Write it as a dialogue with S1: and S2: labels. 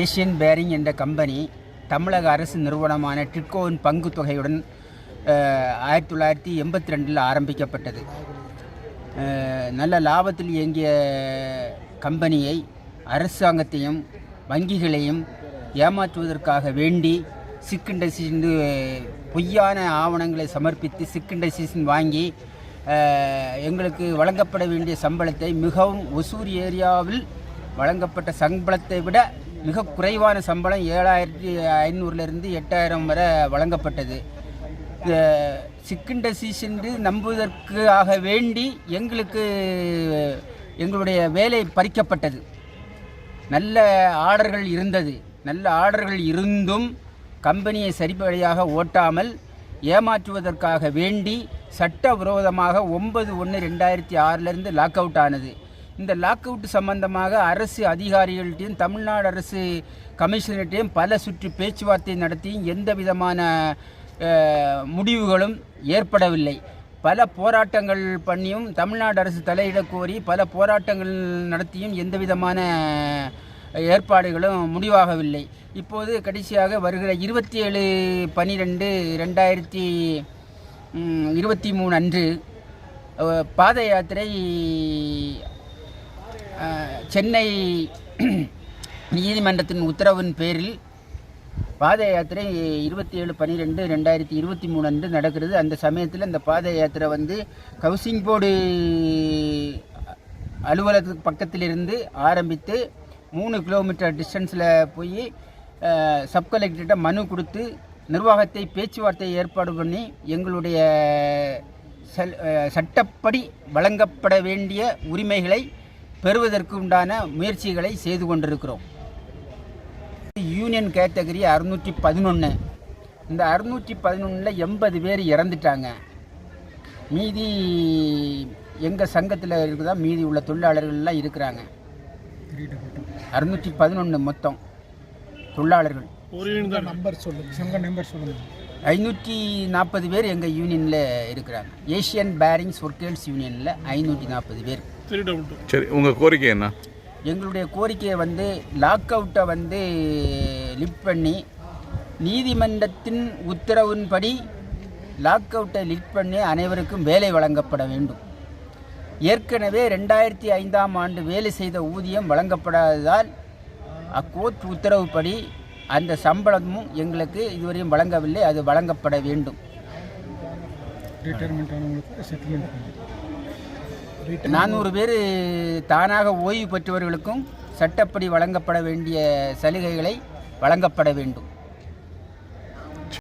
S1: Asian bearing என்ற company தமிழக அரசு நிறுவனமான டிட்கோவின் பங்கு தொகையுடன் ஆயிரத்தி தொள்ளாயிரத்தி எண்பத்தி ரெண்டில் ஆரம்பிக்கப்பட்டது. நல்ல லாபத்தில் இயங்கிய கம்பெனியை அரசாங்கத்தையும் வங்கிகளையும் ஏமாற்றுவதற்காக வேண்டி சிக்கண்டசின் பொய்யான ஆவணங்களை சமர்ப்பித்து சிக்கண்டசின் வாங்கி எங்களுக்கு வழங்கப்பட வேண்டிய சம்பளத்தை மிகவும் ஒசூர் ஏரியாவில் வழங்கப்பட்ட சம்பளத்தை விட மிக குறைவான சம்பளம் ஏழாயிரத்தி ஐநூறுலேருந்து எட்டாயிரம் வரை வழங்கப்பட்டது. இந்த சிக்கண்டசிஸ் நம்புவதற்கு நம்புவதற்காக வேண்டி எங்களுக்கு எங்களுடைய வேலை பறிக்கப்பட்டது. நல்ல ஆர்டர்கள் இருந்தது. நல்ல ஆர்டர்கள் இருந்தும் கம்பெனியை சரிபடியாக ஓட்டாமல் ஏமாற்றுவதற்காக வேண்டி சட்டவிரோதமாக ஒன்பது ஒன்று ரெண்டாயிரத்தி ஆறிலிருந்து லாக் அவுட் ஆனது. இந்த லாக் அவுட் சம்பந்தமாக அரசு அதிகாரிகள்கிட்டையும் தமிழ்நாடு அரசு கமிஷனர்கிட்டையும் பல சுற்று பேச்சுவார்த்தை நடத்தியும் எந்த விதமான முடிவுகளும் ஏற்படவில்லை. பல போராட்டங்கள் பண்ணியும் தமிழ்நாடு அரசு தலையிடக் கோரி பல போராட்டங்கள் நடத்தியும் எந்த விதமான ஏற்பாடுகளும் முடிவாகவில்லை. இப்போது கடைசியாக வருகிற இருபத்தி ஏழு பன்னிரெண்டு ரெண்டாயிரத்தி இருபத்தி மூணு அன்று பாத யாத்திரை சென்னை நீதிமன்றத்தின் உத்தரவின் பேரில் பாத யாத்திரை இருபத்தி ஏழு பன்னிரெண்டு ரெண்டாயிரத்தி இருபத்தி மூணு அன்று நடக்கிறது. அந்த சமயத்தில் அந்த பாத யாத்திரை வந்து ஹவுசிங் போர்டு அலுவலகத்துக்கு பக்கத்திலிருந்து ஆரம்பித்து மூணு கிலோமீட்டர் டிஸ்டன்ஸில் போய் சப் கலெக்டர்கிட்ட மனு கொடுத்து நிர்வாகத்தை பேச்சுவார்த்தை ஏற்பாடு பண்ணி எங்களுடைய சட்டப்படி வழங்கப்பட வேண்டிய உரிமைகளை பெறுவதற்கு உண்டான முயற்சிகளை செய்து கொண்டிருக்கிறோம். யூனியன் கேட்டகரி அறுநூற்றி பதினொன்று இந்த அறுநூற்றி பதினொன்றில் எண்பது பேர் இறந்துட்டாங்க. மீதி எங்கள் சங்கத்தில் இருக்குதா? மீதி உள்ள தொழிலாளர்கள்லாம் இருக்கிறாங்க. அறுநூற்றி பதினொன்று மொத்தம் தொழிலாளர்கள்.
S2: நம்பர் சொல்லுங்கள் சங்க நம்பர் சொல்லுங்கள்
S1: ஐநூற்றி நாற்பது பேர் எங்கள் யூனியனில் இருக்கிறாங்க. ஏஷியன் பேரிங்ஸ் ஒர்க்கர்ஸ் யூனியனில் ஐநூற்றி நாற்பது பேர்.
S3: சரி உங்கள் கோரிக்கை என்ன?
S1: எங்களுடைய கோரிக்கையை வந்து லாக் அவுட்டை வந்து லிஃப்ட் பண்ணி நீதிமன்றத்தின் உத்தரவின்படி லாக் அவுட்டை லிஃப்ட் பண்ணி அனைவருக்கும் வேலை வழங்கப்பட வேண்டும். ஏற்கனவே ரெண்டாயிரத்தி ஐந்தாம் ஆண்டு வேலை செய்த ஊதியம் வழங்கப்படாததால் அக்கோர்ட் உத்தரவுப்படி அந்த சம்பளமும் எங்களுக்கு இதுவரையும் வழங்கவில்லை அது வழங்கப்பட வேண்டும். நானூறு பேர் தானாக ஓய்வு பெற்றவர்களுக்கும் சட்டப்படி வழங்கப்பட வேண்டிய சலுகைகளை வழங்கப்பட வேண்டும்.